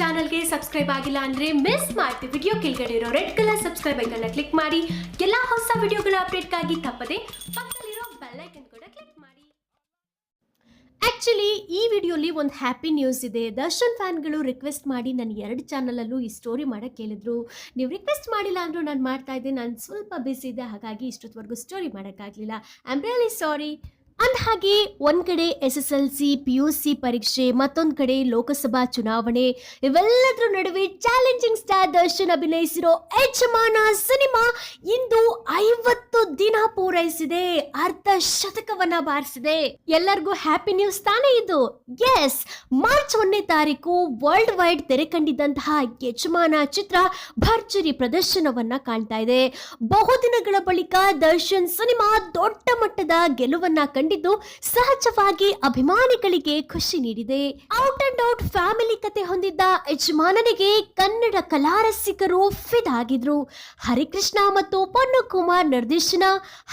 ಚಾನಲ್ಗೆ ಸಬ್ಸ್ಕ್ರೈಬ್ ಆಗಿಲ್ಲ ಅಂದ್ರೆ ಮಿಸ್ ಮಾಡ್ತೀವಿ ವಿಡಿಯೋ ಕೆಳಗಡೆ ಇರೋ ರೆಡ್ ಕಲರ್ ಸಬ್ಸ್ಕ್ರೈಬ್ ಐಕನ್ನ ಕ್ಲಿಕ್ ಮಾಡಿ. ಎಲ್ಲಾ ಹೊಸ ವಿಡಿಯೋಗಳ ಅಪ್ಡೇಟ್ಗಾಗಿ ತಪ್ಪದೆ ಪಕ್ಕದಲ್ಲಿರೋ ಬೆಲ್ ಐಕನ್ ಕೂಡ ಕ್ಲಿಕ್ ಮಾಡಿ. ಆಕ್ಚುಲಿ ಈ ವಿಡಿಯೋಲಿ ಒಂದು ಹ್ಯಾಪಿ ನ್ಯೂಸ್ ಇದೆ. ದರ್ಶನ್ ಫ್ಯಾನ್ಗಳು ರಿಕ್ವೆಸ್ಟ್ ಮಾಡಿ ನನ್ನ ಎರಡು ಚಾನಲಲ್ಲೂ ಈ ಸ್ಟೋರಿ ಮಾಡೋಕ್ಕೆ ಕೇಳಿದ್ರು ನೀವು ರಿಕ್ವೆಸ್ಟ್ ಮಾಡಿಲ್ಲ ಅಂದರೂ ನಾನು ಮಾಡ್ತಾ ಇದ್ದೆ. ನಾನು ಸ್ವಲ್ಪ ಬಿಸಿ ಇದೆ ಹಾಗಾಗಿ ಇಷ್ಟೊತ್ತವರೆಗೂ ಸ್ಟೋರಿ ಮಾಡೋಕ್ಕಾಗಲಿಲ್ಲ ಐ ಆಮ್ ರಿಯಲಿ ಸಾರಿ ಹಾಗೆ ಒಂದ್ ಕಡೆ S S L C P U C ಪರೀಕ್ಷೆ, ಮತ್ತೊಂದು ಕಡೆ ಲೋಕಸಭಾ ಚುನಾವಣೆ. ಇವೆಲ್ಲದರ ನಡುವೆ ಚಾಲೆಂಜಿಂಗ್ ಸ್ಟಾರ್ ದರ್ಶನ್ ಅಭಿನಯಿಸಿರೋ ಯಜಮಾನ ಸಿನಿಮಾ ಇಂದು ಐವತ್ತು ದಿನ ಪೂರೈಸಿದೆ, ಅರ್ಧ ಶತಕವನ್ನ ಬಾರಿಸಿದೆ. ಎಲ್ಲರಿಗೂ ಹ್ಯಾಪಿ ನ್ಯೂಸ್ ತಾನೇ ಇದು? ಎಸ್ ಮಾರ್ಚ್ ಒಂದನೇ ತಾರೀಕು ವರ್ಲ್ಡ್ ವೈಡ್ ತೆರೆ ಕಂಡಿದ್ದಂತಹ ಯಜಮಾನ ಚಿತ್ರ ಭರ್ಜರಿ ಪ್ರದರ್ಶನವನ್ನ ಕಾಣ್ತಾ ಇದೆ. ಬಹುದಿನಗಳ ಬಳಿಕ ದರ್ಶನ್ ಸಿನಿಮಾ ದೊಡ್ಡ ಮಟ್ಟದ ಗೆಲುವನ್ನ ಕಂಡಿದ್ದು ಸಹಜವಾಗಿ ಅಭಿಮಾನಿಗಳಿಗೆ ಖುಷಿ ನೀಡಿದೆ. ಔಟ್ ಅಂಡ್ ಔಟ್ ಫ್ಯಾಮಿಲಿ ಕತೆ ಹೊಂದಿದ್ದ ಯಜಮಾನನಿಗೆ ಕನ್ನಡ ಕಲಾರಸಿಕರು ಫಿದಾಗಿದ್ರು ಹರಿಕೃಷ್ಣ ಮತ್ತು ಪೊನ್ನು ಕುಮಾರ್ ನಿರ್ದೇಶನ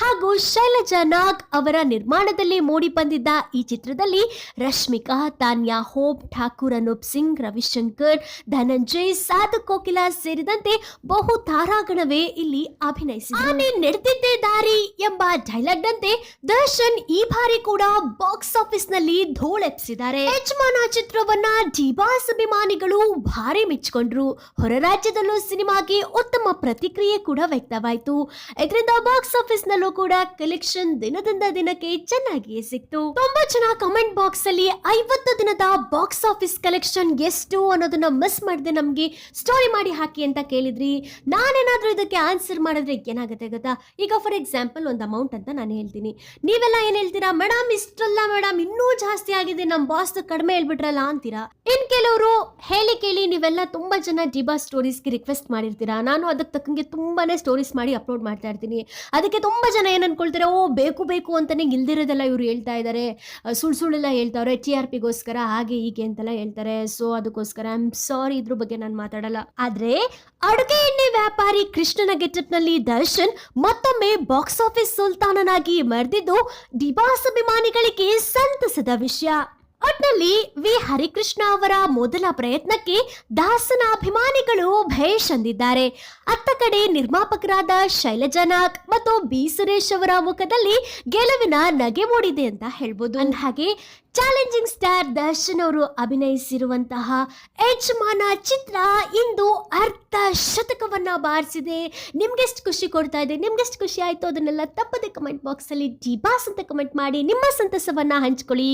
ಹಾಗೂ ಶೈಲಜಾ ನಾಗ್ ಅವರ ನಿರ್ಮಾಣದಲ್ಲಿ ಮೂಡಿ ಬಂದಿದ್ದ ಈ ಚಿತ್ರದಲ್ಲಿ ರಶ್ಮಿಕಾ, ತಾನ್ಯಾ ಹೋಪ್, ಠಾಕೂರ್ ಅನೂಪ್ ಸಿಂಗ್, ರವಿಶಂಕರ್, ಧನಂಜಯ್, ಸಾಧು ಕೋಕಿಲ ಸೇರಿದಂತೆ ಬಹು ತಾರಾಗಣವೇ ಇಲ್ಲಿ ಅಭಿನಯಿಸಿದೆ ನಡೆದಿದ್ದೇ ದಾರಿ ಎಂಬ ಡೈಲಾಗ್ ನಂತೆ ದರ್ಶನ್ ಈ ಬಾರಿ ಕೂಡ ಬಾಕ್ಸ್ ಆಫೀಸ್ನಲ್ಲಿ ಧೂಳೆಪ್ಸಿದ್ದಾರೆ ಯಜಮಾನ ಚಿತ್ರವನ್ನ ಡಿಬಾಸ್ ಅಭಿಮಾನಿಗಳು ಭಾರಿ ಮೆಚ್ಚಿಕೊಂಡ್ರು. ಹೊರ ರಾಜ್ಯದಲ್ಲೂ ಸಿನಿಮಾಗೆ ಉತ್ತಮ ಪ್ರತಿಕ್ರಿಯೆ ಕೂಡ ವ್ಯಕ್ತವಾಯಿತು. ಇದರಿಂದ ಬಾಕ್ಸ್ ಆಫೀಸ್ ನಲ್ಲೂ ಕೂಡ ಕಲೆಕ್ಷನ್ ದಿನದಿಂದ ದಿನಕ್ಕೆ ಚೆನ್ನಾಗಿಯೇ ಸಿಕ್ತು. ತುಂಬಾ ಜನ ಕಮೆಂಟ್ ಬಾಕ್ಸ್ ಅಲ್ಲಿ ಐವತ್ತು ದಿನದ ಬಾಕ್ಸ್ ಆಫೀಸ್ ಕಲೆಕ್ಷನ್ ಎಷ್ಟು ಅನ್ನೋದನ್ನ ಮಿಸ್ ಮಾಡದೆ ನಮ್ಗೆ ಸ್ಟೋರಿ ಮಾಡಿ ಹಾಕಿ ಅಂತ ಕೇಳಿದ್ರಿ. ನಾನೇನಾದ್ರೂ ಇದಕ್ಕೆ ಆನ್ಸರ್ ಮಾಡಿದ್ರೆ ಏನಾಗುತ್ತೆ ಗೊತ್ತಾ? ಈಗ ಫಾರ್ ಎಕ್ಸಾಂಪಲ್ ಒಂದು ಅಮೌಂಟ್ ಅಂತ ನಾನು ಹೇಳ್ತೀನಿ. ನೀವೆಲ್ಲ ಏನ್ ಹೇಳ್ತೀರಾ ಮೇಡಮ್ ಇಷ್ಟಲ್ಲ ಮೇಡಮ್ ಇನ್ನೂ ಜಾಸ್ತಿ ಆಗಿದೆ ನಮ್ಮ ಬಾಸ್ ಕಡಿಮೆ ಹೇಳ್ಬಿಟ್ರಲ್ಲ ಅಂತೀರಾ? ಇನ್ ಕೆಲವರು ಹೇಳಿ ಕೇಳಿ ನೀವೆಲ್ಲ ತುಂಬಾ ಜನ ಡಿಬಾ ಸ್ಟೋರೀಸ್ಗೆ ರಿಕ್ವೆಸ್ಟ್ ಮಾಡಿರ್ತೀರಾ? ನಾನು ಅದಕ್ಕೆ ತಕ್ಕಂಗೆ ತುಂಬಾನೇ ಸ್ಟೋರೀಸ್ ಮಾಡಿ ಅಪ್ಲೋಡ್ ಮಾಡ್ತಾ ಇರ್ತೀನಿ. ಅದಕ್ಕೆ ತುಂಬಾ ಜನ ಏನ್ ಅನ್ಕೊಳ್ತಾರೆ, ಓ, ಬೇಕು ಬೇಕು ಅಂತಾನೆ ಇಲ್ದಿರೋದೆಲ್ಲ ಇವ್ರು ಹೇಳ್ತಾ ಇದ್ದಾರೆ ಸುಳ್ಳು ಸುಳ್ಳೆಲ್ಲ ಹೇಳ್ತಾವ್ರೆ ಟಿ ಆರ್ ಪಿಗೋಸ್ಕರ ಹಾಗೆ ಹೀಗೆ ಅಂತೆಲ್ಲ ಹೇಳ್ತಾರೆ. ಸೊ ಅದಕ್ಕೋಸ್ಕರ ಐ ಆಮ್ ಸಾರಿ ಇದ್ರ ಬಗ್ಗೆ ನಾನು ಮಾತಾಡಲ್ಲ. ಆದ್ರೆ, ಅಡುಗೆ ಎಣ್ಣೆ ವ್ಯಾಪಾರಿ ಕೃಷ್ಣನ ಗೆಟಪ್ನಲ್ಲಿ ದರ್ಶನ್ ಮತ್ತೊಮ್ಮೆ ಬಾಕ್ಸ್ ಆಫೀಸ್ ಸುಲ್ತಾನನಾಗಿ ಮೆರೆದಿದ್ದು ಡಿಬಾಸ್ ಅಭಿಮಾನಿಗಳಿಗೆ ಸಂತಸದ ವಿಷಯ. ಒಟ್ನಲ್ಲಿ ವಿ. ಹರಿಕೃಷ್ಣ ಅವರ ಮೊದಲ ಪ್ರಯತ್ನಕ್ಕೆ ದಾಸನ ಅಭಿಮಾನಿಗಳು ಭಯ ಅಂದಿದ್ದಾರೆ ಅತ್ತ ಕಡೆ ನಿರ್ಮಾಪಕರಾದ ಶೈಲಜಾ ಮತ್ತು ಬಿ. ಸುರೇಶ್ ಅವರ ಮುಖದಲ್ಲಿ ಗೆಲುವಿನ ನಗೆ ಮೂಡಿದೆ ಅಂತ ಹೇಳ್ಬೋದು. ಅಂದ ಹಾಗೆ ಚಾಲೆಂಜಿಂಗ್ ಸ್ಟಾರ್ ದರ್ಶನ್ ಅವರು ಅಭಿನಯಿಸಿರುವಂತಹ ಯಜಮಾನ ಚಿತ್ರ ಇಂದು ಅರ್ಧ ಶತಕವನ್ನ ಬಾರಿಸಿದೆ. ನಿಮ್ಗೆಷ್ಟು ಖುಷಿ ಕೊಡ್ತಾ ಇದೆ? ನಿಮ್ಗೆಷ್ಟು ಖುಷಿ ಆಯ್ತು? ಅದನ್ನೆಲ್ಲ ತಪ್ಪದೆ ಕಮೆಂಟ್ ಬಾಕ್ಸ್ ಅಲ್ಲಿ ಡಿಬಾಸ್ ಅಂತ ಕಮೆಂಟ್ ಮಾಡಿ ನಿಮ್ಮ ಸಂತಸವನ್ನ ಹಂಚ್ಕೊಳ್ಳಿ.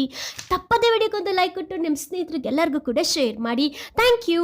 ತಪ್ಪದೆ ವಿಡಿಯೋಗೊಂದು ಲೈಕ್ ಕೊಟ್ಟು ನಿಮ್ಮ ಸ್ನೇಹಿತರಿಗೆ ಎಲ್ಲರಿಗೂ ಕೂಡ ಶೇರ್ ಮಾಡಿ. Thank you